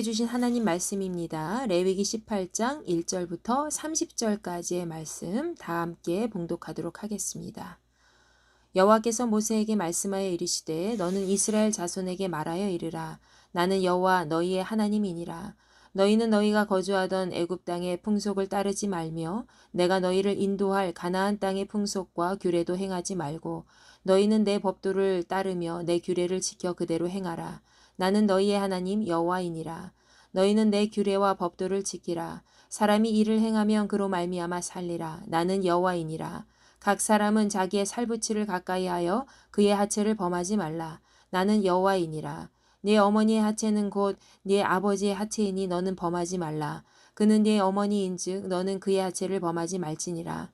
우리에게 주신 하나님 말씀입니다. 레위기 18장 1절부터 30절까지의 말씀 다 함께 봉독하도록 하겠습니다. 여호와께서 모세에게 말씀하여 이르시되 너는 이스라엘 자손에게 말하여 이르라 나는 여호와 너희의 하나님이니라 너희는 너희가 거주하던 애굽 땅의 풍속을 따르지 말며 내가 너희를 인도할 가나안 땅의 풍속과 규례도 행하지 말고 너희는 내 법도를 따르며 내 규례를 지켜 그대로 행하라 나는 너희의 하나님 여호와이니라 너희는 내 규례와 법도를 지키라 사람이 이를 행하면 그로 말미암아 살리라 나는 여호와이니라 각 사람은 자기의 살부치를 가까이 하여 그의 하체를 범하지 말라 나는 여호와이니라 네 어머니의 하체는 곧 네 아버지의 하체이니 너는 범하지 말라. 그는 네 어머니인즉 너는 그의 하체를 범하지 말지니라.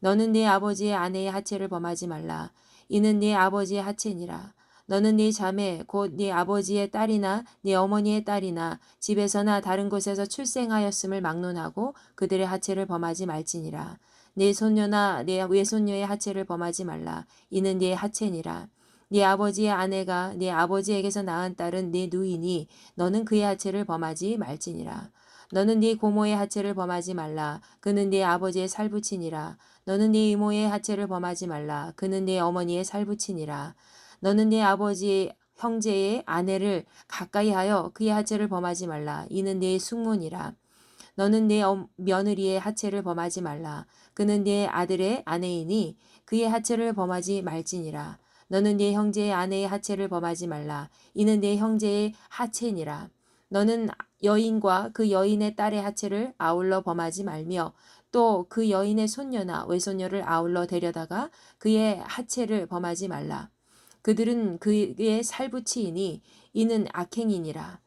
너는 네 아버지의 아내의 하체를 범하지 말라. 이는 네 아버지의 하체니라. 너는 네 자매 곧 네 아버지의 딸이나 네 어머니의 딸이나 집에서나 다른 곳에서 출생하였음을 막론하고 그들의 하체를 범하지 말지니라. 네 손녀나 네 외손녀의 하체를 범하지 말라. 이는 네 하체니라. 네 아버지의 아내가 네 아버지에게서 낳은 딸은 네 누이니 너는 그의 하체를 범하지 말지니라. 너는 네 고모의 하체를 범하지 말라. 그는 네 아버지의 살부친이라. 너는 네 이모의 하체를 범하지 말라. 그는 네 어머니의 살부친이라. 너는 네 아버지 형제의 아내를 가까이 하여 그의 하체를 범하지 말라. 이는 네 숙문이라. 너는 내 며느리의 하체를 범하지 말라. 그는 네 아들의 아내이니 그의 하체를 범하지 말지니라. 너는 네 형제의 아내의 하체를 범하지 말라. 이는 네 형제의 하체니라. 너는 여인과 그 여인의 딸의 하체를 아울러 범하지 말며 또 그 여인의 손녀나 외손녀를 아울러 데려다가 그의 하체를 범하지 말라. 그들은 그의 살부치이니 이는 악행이니라.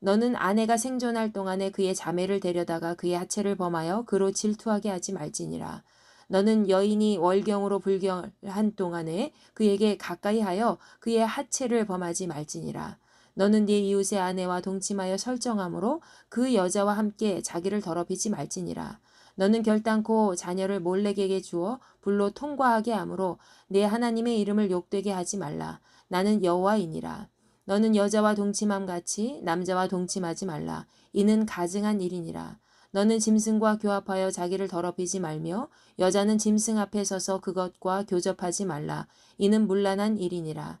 너는 아내가 생존할 동안에 그의 자매를 데려다가 그의 하체를 범하여 그로 질투하게 하지 말지니라. 너는 여인이 월경으로 불경한 동안에 그에게 가까이 하여 그의 하체를 범하지 말지니라. 너는 네 이웃의 아내와 동침하여 설정함으로 그 여자와 함께 자기를 더럽히지 말지니라. 너는 결단코 자녀를 몰래에게 주어 불로 통과하게 하므로 내 하나님의 이름을 욕되게 하지 말라. 나는 여호와이니라. 너는 여자와 동침함 같이 남자와 동침하지 말라. 이는 가증한 일이니라. 너는 짐승과 교합하여 자기를 더럽히지 말며 여자는 짐승 앞에 서서 그것과 교접하지 말라. 이는 문란한 일이니라.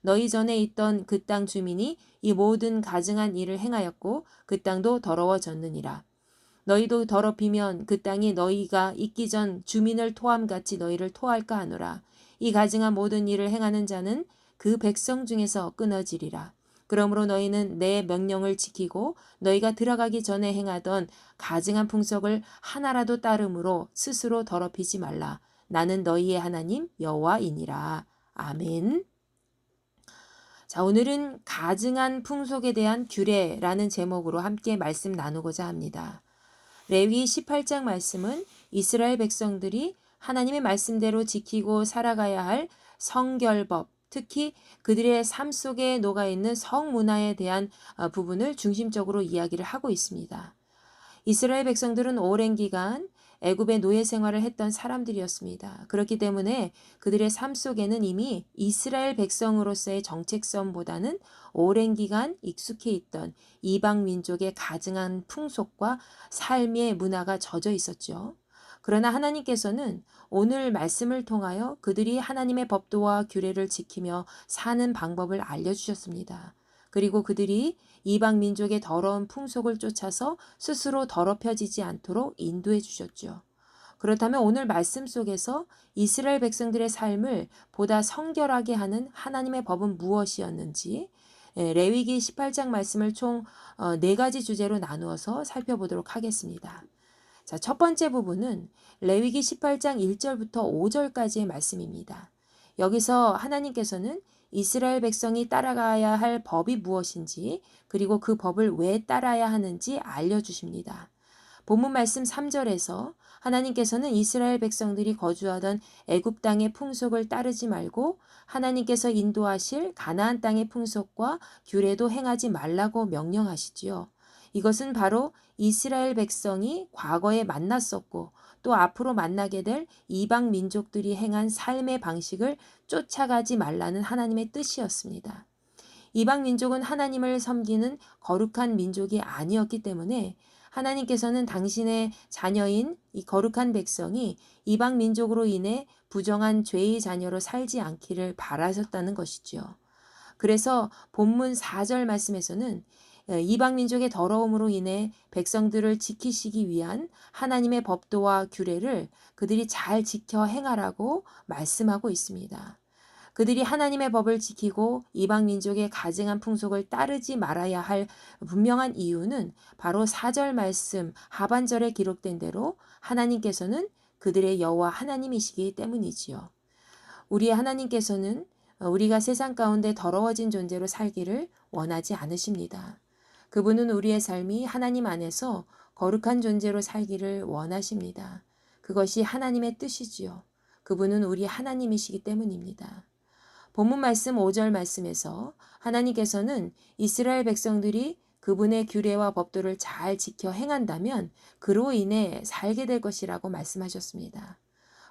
너희 전에 있던 그 땅 주민이 이 모든 가증한 일을 행하였고 그 땅도 더러워졌느니라. 너희도 더럽히면 그 땅이 너희가 있기 전 주민을 토함같이 너희를 토할까 하노라. 이 가증한 모든 일을 행하는 자는 그 백성 중에서 끊어지리라. 그러므로 너희는 내 명령을 지키고 너희가 들어가기 전에 행하던 가증한 풍속을 하나라도 따름으로 스스로 더럽히지 말라. 나는 너희의 하나님 여호와이니라. 아멘. 자, 오늘은 가증한 풍속에 대한 규례라는 제목으로 함께 말씀 나누고자 합니다. 레위 18장 말씀은 이스라엘 백성들이 하나님의 말씀대로 지키고 살아가야 할 성결법, 특히 그들의 삶 속에 녹아 있는 성문화에 대한 어, 부분을 중심적으로 이야기를 하고 있습니다. 이스라엘 백성들은 오랜 기간 애굽의 노예 생활을 했던 사람들이었습니다. 그렇기 때문에 그들의 삶 속에는 이미 이스라엘 백성으로서의 정체성보다는 오랜 기간 익숙해 있던 이방 민족의 가증한 풍속과 삶의 문화가 젖어 있었죠. 그러나 하나님께서는 오늘 말씀을 통하여 그들이 하나님의 법도와 규례를 지키며 사는 방법을 알려주셨습니다. 그리고 그들이 이방 민족의 더러운 풍속을 쫓아서 스스로 더럽혀지지 않도록 인도해 주셨죠. 그렇다면 오늘 말씀 속에서 이스라엘 백성들의 삶을 보다 성결하게 하는 하나님의 법은 무엇이었는지 예, 레위기 18장 말씀을 총 네 가지 주제로 나누어서 살펴보도록 하겠습니다. 자, 첫 번째 부분은 레위기 18장 1절부터 5절까지의 말씀입니다. 여기서 하나님께서는 이스라엘 백성이 따라가야 할 법이 무엇인지 그리고 그 법을 왜 따라야 하는지 알려주십니다. 본문 말씀 3절에서 하나님께서는 이스라엘 백성들이 거주하던 애굽 땅의 풍속을 따르지 말고 하나님께서 인도하실 가나안 땅의 풍속과 규례도 행하지 말라고 명령하시지요. 이것은 바로 이스라엘 백성이 과거에 만났었고 또 앞으로 만나게 될 이방 민족들이 행한 삶의 방식을 쫓아가지 말라는 하나님의 뜻이었습니다. 이방 민족은 하나님을 섬기는 거룩한 민족이 아니었기 때문에 하나님께서는 당신의 자녀인 이 거룩한 백성이 이방 민족으로 인해 부정한 죄의 자녀로 살지 않기를 바라셨다는 것이지요. 그래서 본문 4절 말씀에서는 이방 민족의 더러움으로 인해 백성들을 지키시기 위한 하나님의 법도와 규례를 그들이 잘 지켜 행하라고 말씀하고 있습니다. 그들이 하나님의 법을 지키고 이방 민족의 가증한 풍속을 따르지 말아야 할 분명한 이유는 바로 4절 말씀 하반절에 기록된 대로 하나님께서는 그들의 여호와 하나님이시기 때문이지요. 우리의 하나님께서는 우리가 세상 가운데 더러워진 존재로 살기를 원하지 않으십니다. 그분은 우리의 삶이 하나님 안에서 거룩한 존재로 살기를 원하십니다. 그것이 하나님의 뜻이지요. 그분은 우리 하나님이시기 때문입니다. 본문 말씀 5절 말씀에서 하나님께서는 이스라엘 백성들이 그분의 규례와 법도를 잘 지켜 행한다면 그로 인해 살게 될 것이라고 말씀하셨습니다.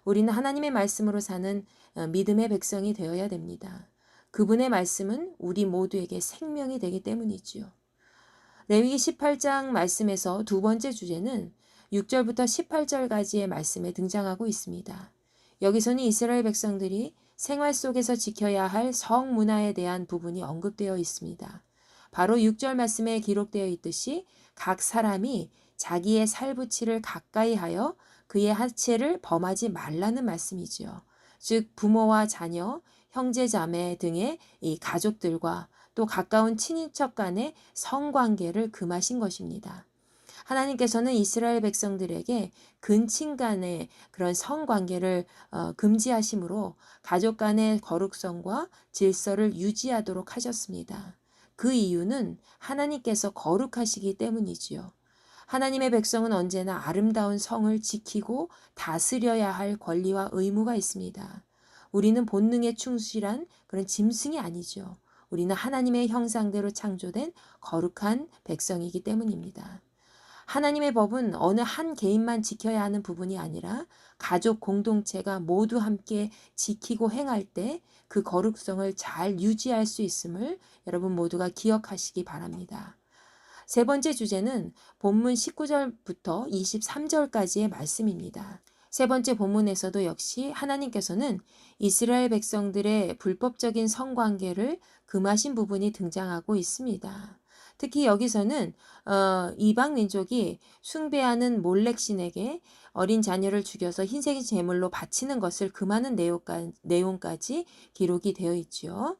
우리는 하나님의 말씀으로 사는 어, 믿음의 백성이 되어야 됩니다. 그분의 말씀은 우리 모두에게 생명이 되기 때문이지요. 레위기 18장 말씀에서 두 번째 주제는 6절부터 18절까지의 말씀에 등장하고 있습니다. 여기서는 이스라엘 백성들이 생활 속에서 지켜야 할 성문화에 대한 부분이 언급되어 있습니다. 바로 6절 말씀에 기록되어 있듯이 각 사람이 자기의 살부치를 가까이 하여 그의 하체를 범하지 말라는 말씀이지요. 즉 부모와 자녀, 형제 자매 등의 이 가족들과 또 가까운 친인척 간의 성관계를 금하신 것입니다. 하나님께서는 이스라엘 백성들에게 근친 간의 그런 성관계를 어, 금지하심으로 가족 간의 거룩성과 질서를 유지하도록 하셨습니다. 그 이유는 하나님께서 거룩하시기 때문이지요. 하나님의 백성은 언제나 아름다운 성을 지키고 다스려야 할 권리와 의무가 있습니다. 우리는 본능에 충실한 그런 짐승이 아니죠. 우리는 하나님의 형상대로 창조된 거룩한 백성이기 때문입니다. 하나님의 법은 어느 한 개인만 지켜야 하는 부분이 아니라 가족 공동체가 모두 함께 지키고 행할 때 그 거룩성을 잘 유지할 수 있음을 여러분 모두가 기억하시기 바랍니다. 세 번째 주제는 본문 19절부터 23절까지의 말씀입니다. 세 번째 본문에서도 역시 하나님께서는 이스라엘 백성들의 불법적인 성관계를 금하신 부분이 등장하고 있습니다. 특히 여기서는 어, 이방 민족이 숭배하는 몰렉신에게 어린 자녀를 죽여서 흰색 제물로 바치는 것을 금하는 내용까지, 내용까지 기록이 되어 있죠.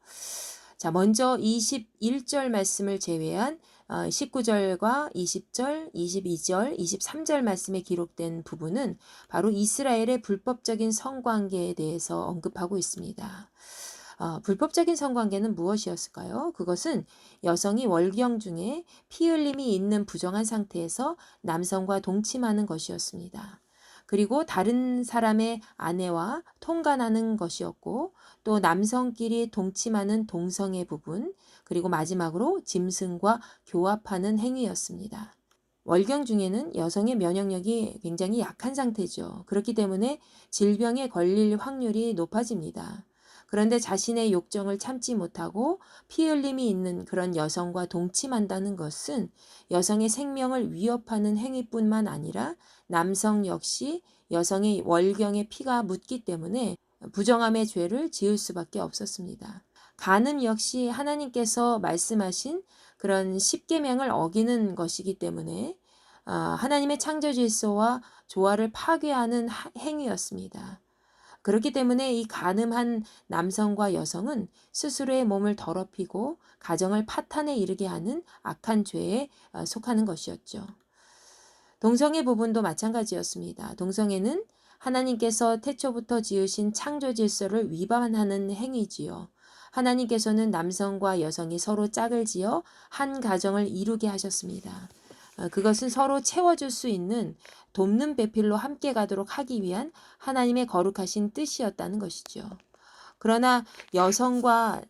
자, 먼저 21절 말씀을 제외한 19절과 20절, 22절, 23절 말씀에 기록된 부분은 바로 이스라엘의 불법적인 성관계에 대해서 언급하고 있습니다. 어, 불법적인 성관계는 무엇이었을까요? 그것은 여성이 월경 중에 피 흘림이 있는 부정한 상태에서 남성과 동침하는 것이었습니다. 그리고 다른 사람의 아내와 통간하는 것이었고 또 남성끼리 동침하는 동성의 부분 그리고 마지막으로 짐승과 교합하는 행위였습니다. 월경 중에는 여성의 면역력이 굉장히 약한 상태죠. 그렇기 때문에 질병에 걸릴 확률이 높아집니다. 그런데 자신의 욕정을 참지 못하고 피 흘림이 있는 그런 여성과 동침한다는 것은 여성의 생명을 위협하는 행위뿐만 아니라 남성 역시 여성의 월경에 피가 묻기 때문에 부정함의 죄를 지을 수밖에 없었습니다. 간음 역시 하나님께서 말씀하신 그런 십계명을 어기는 것이기 때문에 아, 하나님의 창조 질서와 조화를 파괴하는 행위였습니다. 그렇기 때문에 이 가늠한 남성과 여성은 스스로의 몸을 더럽히고 가정을 파탄에 이르게 하는 악한 죄에 어, 속하는 것이었죠. 동성애 부분도 마찬가지였습니다. 동성애는 하나님께서 태초부터 지으신 창조 질서를 위반하는 행위지요. 하나님께서는 남성과 여성이 서로 짝을 지어 한 가정을 이루게 하셨습니다. 어, 그것은 서로 채워줄 수 있는 돕는 배필로 함께 가도록 하기 위한 하나님의 거룩하신 뜻이었다는 것이죠. 그러나 여성과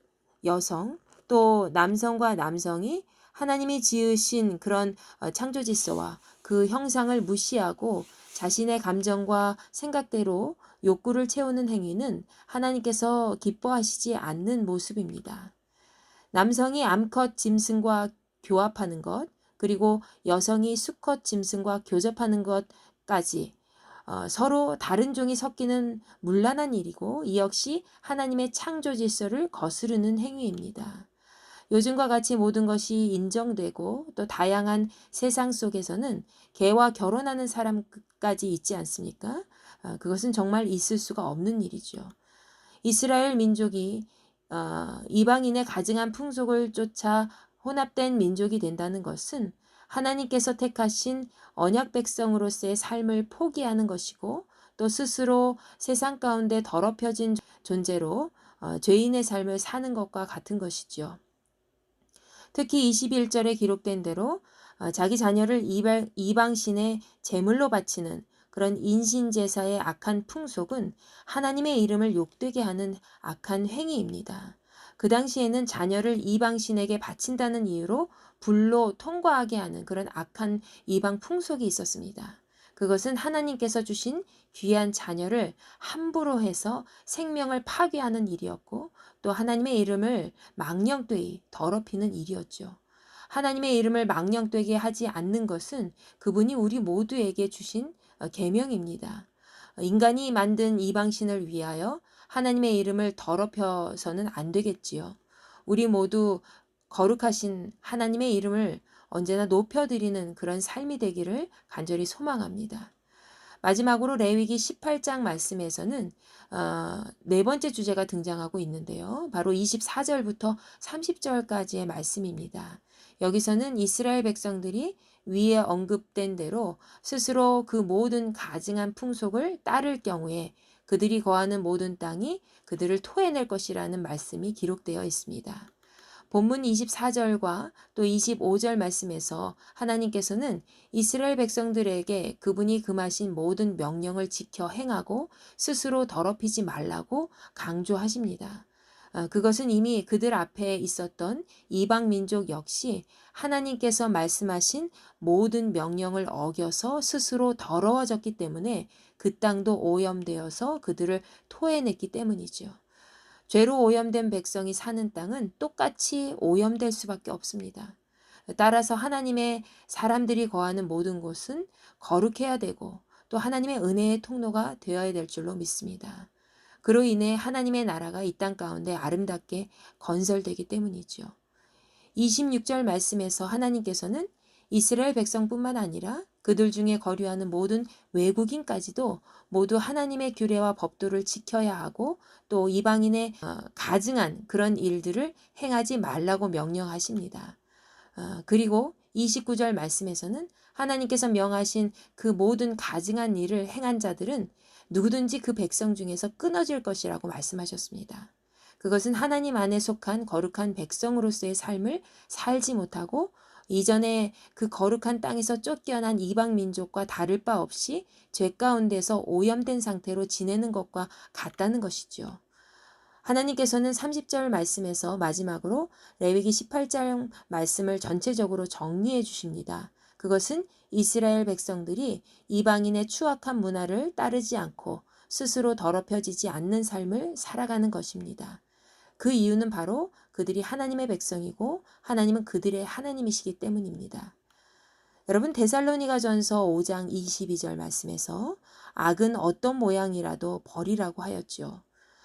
여성 또 남성과 남성이 하나님이 지으신 그런 어, 창조 질서와 그 형상을 무시하고 자신의 감정과 생각대로 욕구를 채우는 행위는 하나님께서 기뻐하시지 않는 모습입니다. 남성이 암컷 짐승과 교합하는 것, 그리고 여성이 수컷 짐승과 교접하는 것까지 어, 서로 다른 종이 섞이는 문란한 일이고 이 역시 하나님의 창조 질서를 거스르는 행위입니다. 요즘과 같이 모든 것이 인정되고 또 다양한 세상 속에서는 개와 결혼하는 사람까지 있지 않습니까? 어, 그것은 정말 있을 수가 없는 일이죠. 이스라엘 민족이 어, 이방인의 가증한 풍속을 쫓아 혼합된 민족이 된다는 것은 하나님께서 택하신 언약 백성으로서의 삶을 포기하는 것이고 또 스스로 세상 가운데 더럽혀진 존재로 어, 죄인의 삶을 사는 것과 같은 것이지요. 특히 21절에 기록된 대로 어, 자기 자녀를 이방, 이방신의 제물로 바치는 그런 인신제사의 악한 풍속은 하나님의 이름을 욕되게 하는 악한 행위입니다. 그 당시에는 자녀를 이방신에게 바친다는 이유로 불로 통과하게 하는 그런 악한 이방 풍속이 있었습니다. 그것은 하나님께서 주신 귀한 자녀를 함부로 해서 생명을 파괴하는 일이었고 또 하나님의 이름을 망령되이 더럽히는 일이었죠. 하나님의 이름을 망령되게 하지 않는 것은 그분이 우리 모두에게 주신 어, 계명입니다. 인간이 만든 이방신을 위하여 하나님의 이름을 더럽혀서는 안 되겠지요. 우리 모두 거룩하신 하나님의 이름을 언제나 높여드리는 그런 삶이 되기를 간절히 소망합니다. 마지막으로 레위기 18장 말씀에서는 어, 네 번째 주제가 등장하고 있는데요. 바로 24절부터 30절까지의 말씀입니다. 여기서는 이스라엘 백성들이 위에 언급된 대로 스스로 그 모든 가증한 풍속을 따를 경우에 그들이 거하는 모든 땅이 그들을 토해낼 것이라는 말씀이 기록되어 있습니다. 본문 24절과 또 25절 말씀에서 하나님께서는 이스라엘 백성들에게 그분이 금하신 모든 명령을 지켜 행하고 스스로 더럽히지 말라고 강조하십니다. 어, 그것은 이미 그들 앞에 있었던 이방 민족 역시 하나님께서 말씀하신 모든 명령을 어겨서 스스로 더러워졌기 때문에 그 땅도 오염되어서 그들을 토해냈기 때문이죠. 죄로 오염된 백성이 사는 땅은 똑같이 오염될 수밖에 없습니다. 따라서 하나님의 사람들이 거하는 모든 곳은 거룩해야 되고 또 하나님의 은혜의 통로가 되어야 될 줄로 믿습니다. 그로 인해 하나님의 나라가 이 땅 가운데 아름답게 건설되기 때문이죠. 26절 말씀에서 하나님께서는 이스라엘 백성뿐만 아니라 그들 중에 거류하는 모든 외국인까지도 모두 하나님의 규례와 법도를 지켜야 하고 또 이방인의 어, 가증한 그런 일들을 행하지 말라고 명령하십니다. 어, 그리고 29절 말씀에서는 하나님께서 명하신 그 모든 가증한 일을 행한 자들은 누구든지 그 백성 중에서 끊어질 것이라고 말씀하셨습니다. 그것은 하나님 안에 속한 거룩한 백성으로서의 삶을 살지 못하고 이전에 그 거룩한 땅에서 쫓겨난 이방 민족과 다를 바 없이 죄 가운데서 오염된 상태로 지내는 것과 같다는 것이죠. 하나님께서는 30절 말씀에서 마지막으로 레위기 18장 말씀을 전체적으로 정리해 주십니다. 그것은 이스라엘 백성들이 이방인의 추악한 문화를 따르지 않고 스스로 더럽혀지지 않는 삶을 살아가는 것입니다. 그 이유는 바로 그들이 하나님의 백성이고 하나님은 그들의 하나님이시기 때문입니다. 여러분 데살로니가 전서 5장 22절 말씀에서 악은 어떤 모양이라도 버리라고 하였지요.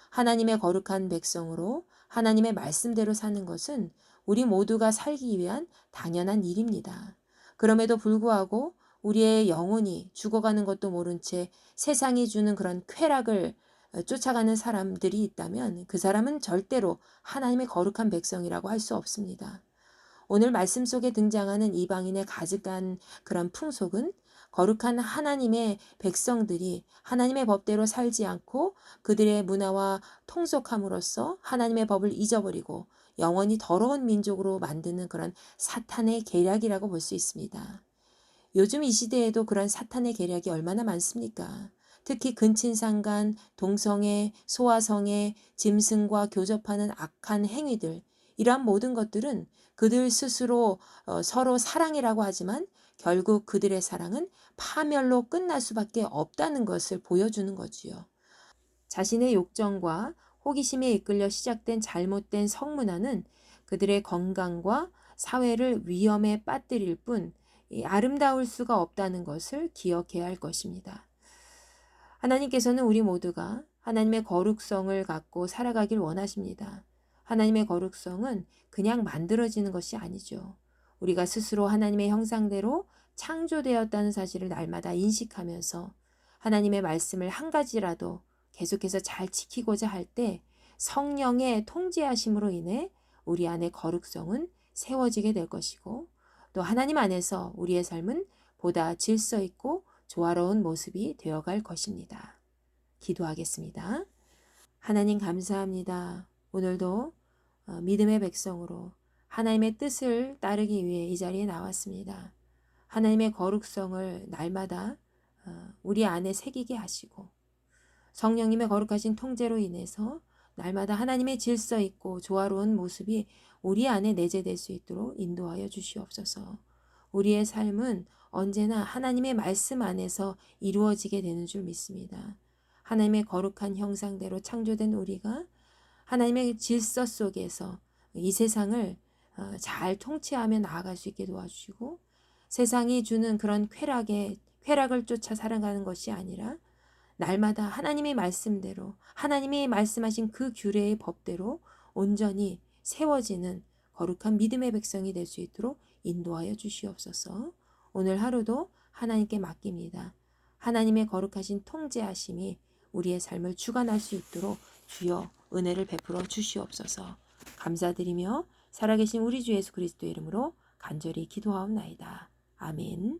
하나님의 거룩한 백성으로 하나님의 말씀대로 사는 것은 우리 모두가 살기 위한 당연한 일입니다. 그럼에도 불구하고 우리의 영혼이 죽어가는 것도 모른 채 세상이 주는 그런 쾌락을 쫓아가는 사람들이 있다면 그 사람은 절대로 하나님의 거룩한 백성이라고 할 수 없습니다. 오늘 말씀 속에 등장하는 이방인의 가득한 그런 풍속은 거룩한 하나님의 백성들이 하나님의 법대로 살지 않고 그들의 문화와 통속함으로써 하나님의 법을 잊어버리고 영원히 더러운 민족으로 만드는 그런 사탄의 계략이라고 볼 수 있습니다. 요즘 이 시대에도 그런 사탄의 계략이 얼마나 많습니까? 특히 근친상간, 동성애, 소아성애, 짐승과 교접하는 악한 행위들, 이러한 모든 것들은 그들 스스로 어, 서로 사랑이라고 하지만 결국 그들의 사랑은 파멸로 끝날 수밖에 없다는 것을 보여주는 거지요. 자신의 욕정과 호기심에 이끌려 시작된 잘못된 성문화는 그들의 건강과 사회를 위험에 빠뜨릴 뿐 아름다울 수가 없다는 것을 기억해야 할 것입니다. 하나님께서는 우리 모두가 하나님의 거룩성을 갖고 살아가길 원하십니다. 하나님의 거룩성은 그냥 만들어지는 것이 아니죠. 우리가 스스로 하나님의 형상대로 창조되었다는 사실을 날마다 인식하면서 하나님의 말씀을 한 가지라도 계속해서 잘 지키고자 할 때 성령의 통제하심으로 인해 우리 안에 거룩성은 세워지게 될 것이고 또 하나님 안에서 우리의 삶은 보다 질서 있고 조화로운 모습이 되어갈 것입니다. 기도하겠습니다. 하나님 감사합니다. 오늘도 어, 믿음의 백성으로 하나님의 뜻을 따르기 위해 이 자리에 나왔습니다. 하나님의 거룩성을 날마다 어, 우리 안에 새기게 하시고 성령님의 거룩하신 통제로 인해서 날마다 하나님의 질서 있고 조화로운 모습이 우리 안에 내재될 수 있도록 인도하여 주시옵소서. 우리의 삶은 언제나 하나님의 말씀 안에서 이루어지게 되는 줄 믿습니다. 하나님의 거룩한 형상대로 창조된 우리가 하나님의 질서 속에서 이 세상을 어, 잘 통치하며 나아갈 수 있게 도와주시고 세상이 주는 그런 쾌락에 쾌락을 쫓아 살아가는 것이 아니라 날마다 하나님의 말씀대로 하나님이 말씀하신 그 규례의 법대로 온전히 세워지는 거룩한 믿음의 백성이 될 수 있도록 인도하여 주시옵소서. 오늘 하루도 하나님께 맡깁니다. 하나님의 거룩하신 통제하심이 우리의 삶을 주관할 수 있도록 주여 은혜를 베풀어 주시옵소서. 감사드리며 살아계신 우리 주 예수 그리스도 이름으로 간절히 기도하옵나이다. 아멘.